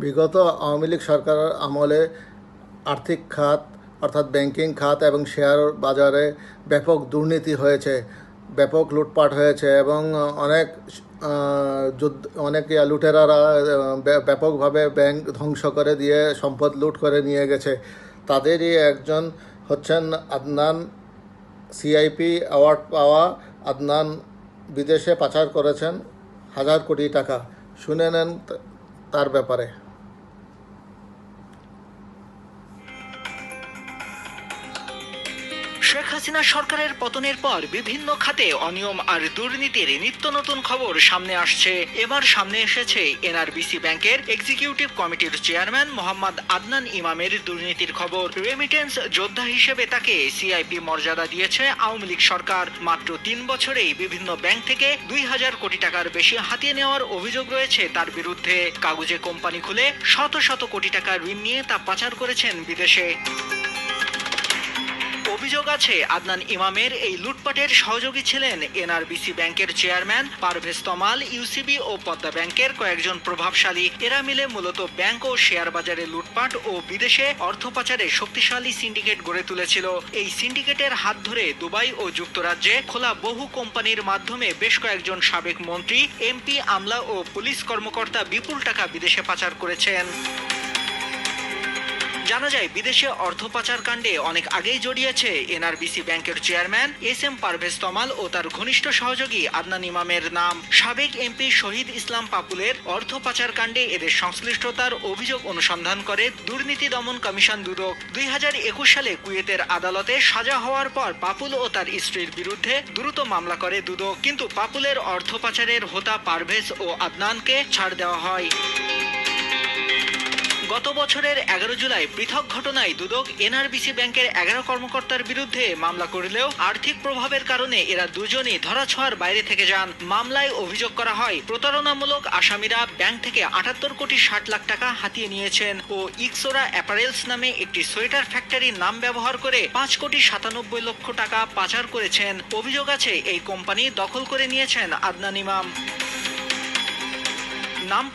বিগত আওয়ামী লীগ সরকারের আমলে আর্থিক খাত, অর্থাৎ ব্যাংকিং খাত এবং শেয়ার বাজারে ব্যাপক দুর্নীতি হয়েছে, ব্যাপক লুটপাট হয়েছে এবং অনেক যুদ্ধ, অনেক লুটেরারা ব্যাপকভাবে ব্যাংক ধ্বংস করে দিয়ে সম্পদ লুট করে নিয়ে গেছে। তাদেরই একজন হচ্ছেন আদনান সিআইপি অ্যাওয়ার্ড পাওয়া আদনান বিদেশে পাচার করেছেন হাজার কোটি টাকা। শুনে নেন তার ব্যাপারে। শেখ হাসিনা সরকারের পতনের পর বিভিন্ন খাতে অনিয়ম আর দুর্নীতির নিত্য নতুন খবর সামনে আসছে। এবার সামনে এসেছে এনআরবিসি ব্যাংকের এক্সিকিউটিভ কমিটির চেয়ারম্যান মোহাম্মদ আদনান ইমামের দুর্নীতির খবর। রেমিটেন্স যোদ্ধা হিসেবে তাকে সিআইপি মর্যাদা দিয়েছে আওয়ামী লীগ সরকার। মাত্র তিন বছরেই বিভিন্ন ব্যাংক থেকে দুই হাজার কোটি টাকার বেশি হাতিয়ে নেওয়ার অভিযোগ রয়েছে তার বিরুদ্ধে। কাগজে কোম্পানি খুলে শত শত কোটি টাকা ঋণ নিয়ে তা পাচার করেছেন বিদেশে। অভিযোগ আছে, আদনান ইমামের এই লুটপাটের সহযোগী ছিলেন এনআরবিসি ব্যাংকের চেয়ারম্যান পারভেজ তমাল, ইউসিবি ও পদ্মা ব্যাংকের কয়েকজন প্রভাবশালী। এরা মিলে মূলত ব্যাংক ও শেয়ার বাজারে লুটপাট ও বিদেশে অর্থ পাচারে শক্তিশালী সিন্ডিকেট গড়ে তুলেছিল। এই সিন্ডিকেটের হাত ধরে দুবাই ও যুক্তরাজ্যে খোলা বহু কোম্পানির মাধ্যমে বেশ কয়েকজন সাবেক মন্ত্রী, এমপি আমলা ও পুলিশ কর্মকর্তা বিপুল টাকা বিদেশে পাচার করেছেন। জানা যায়, বিদেশে অর্থ পাচার কাণ্ডে অনেক আগেই জড়িয়েছে এনআরবিসি ব্যাংকের chairman S M Parvez Tamal ও তার ঘনিষ্ঠ সহযোগী আদনান ইমামের নাম। সাবেক এমপি শহীদ ইসলাম পাপুলের অর্থ পাচার কাণ্ডে এদের সংশ্লিষ্টতার অভিযোগ অনুসন্ধান করে দুর্নীতি দমন কমিশন দুদক। দুই হাজার একুশ সালে কুয়েতের আদালতে সাজা হওয়ার পর পাপুল ও তার স্ত্রীর বিরুদ্ধে দ্রুত মামলা করে দুদক। কিন্তু পাপুলের অর্থ পাচারের হোতা পারভেজ ও আদনানকে ছাড় দেওয়া হয়। গত বছরের এগারো জুলাই পৃথক ঘটনায় দুদক এনআরবিসি ব্যাংকের এগারো কর্মকর্তার বিরুদ্ধে মামলা করলেও আর্থিক প্রভাবের কারণে এরা দুজনই ধরাছোঁয়ার বাইরে থেকে যান। মামলায় অভিযোগ করা হয়, প্রতারণামূলক আসামিরা ব্যাংক থেকে আটাত্তর কোটি ষাট লাখ টাকা হাতিয়ে নিয়েছেন ও ইক্সোরা অ্যাপারেলস নামে একটি সোয়েটার ফ্যাক্টরির নাম ব্যবহার করে পাঁচ কোটি সাতানব্বই লক্ষ টাকা পাচার করেছেন। অভিযোগ আছে, এই কোম্পানি দখল করে নিয়েছেন আদনান ইমাম।